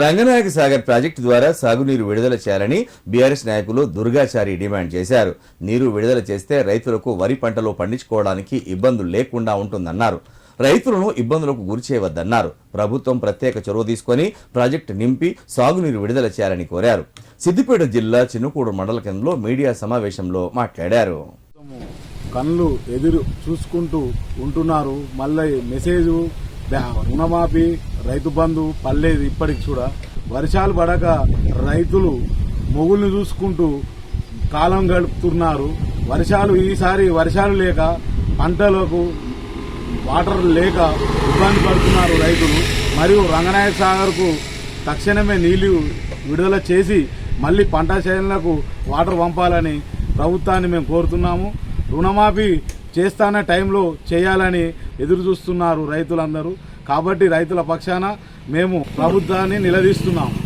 Ranganayaka Sagar project ద్వారా సాగునీరు విడుదల చేయాలని బీఆర్ఎస్ నాయకులు దుర్గాచారి డిమాండ్ చేశారు. నీరు విడుదల చేస్తే రైతులకు వరి పంటలు పండించుకోవడానికి ఇబ్బందులు లేకుండా ఉంటుందన్నారు. రైతులను ఇబ్బందులకు గురిచేయవద్దన్నారు ప్రభుత్వం ప్రత్యేక చొరవ తీసుకొని ప్రాజెక్టు నింపి సాగునీరు విడుదల చేయాలని కోరారు. సిద్దిపేట జిల్లా చిన్నకూడు మండల కేంద్రంలో మీడియా సమావేశంలో మాట్లాడారు. కళ్ళు ఎదురు చూసుకుంటూ ఉంటున్నారు. మళ్ళీ మెసేజ్ రుణమాఫీ రైతు బంధు పర్లేదు ఇప్పటికి కూడా వర్షాలు పడక రైతులు మొగుల్ని చూసుకుంటూ కాలం గడుపుతున్నారు. వర్షాలు ఈసారి వర్షాలు లేక పంటలకు వాటర్ లేక ఇబ్బంది పడుతున్నారు రైతులు. మరియు రంగనాయక సాగర్కు తక్షణమే నీళ్ళు విడుదల చేసి మళ్ళీ పంట చేనులకు వాటర్ పంపాలని ప్రభుత్వాన్ని మేము కోరుతున్నాము. రుణమాఫీ చేస్తాన టైంలో చేయాలని ఎదురు చూస్తున్నారు రైతులందరూ. కాబట్టి రైతుల పక్షాన మేము ప్రభుత్వాన్ని నిలదీస్తున్నాము.